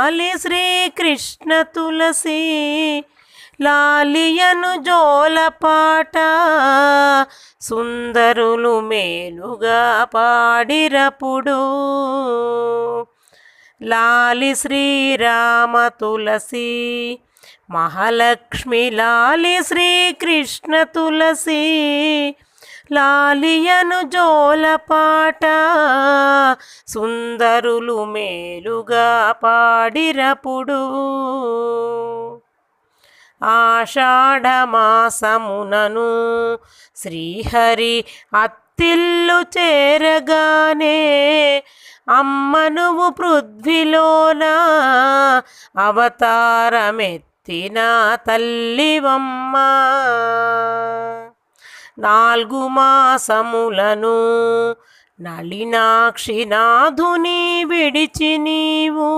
లాలి శ్రీకృష్ణ తులసి లాలియను జోలపాట సుందరులు మేలుగా పాడిరపుడు. లాలి శ్రీరామ తులసి మహాలక్ష్మి లాలి శ్రీకృష్ణ తులసి లాలియను జోలపాట సుందరులు మేలుగా పాడిరపుడు. ఆషాఢమాసమునను శ్రీహరి అత్తిల్లు చేరగానే అమ్మనువు పృథ్విలోన అవతారమెత్తిన తల్లివమ్మ. నాలుగు మాసములను నళినాక్షి నాధుని విడిచి నీవు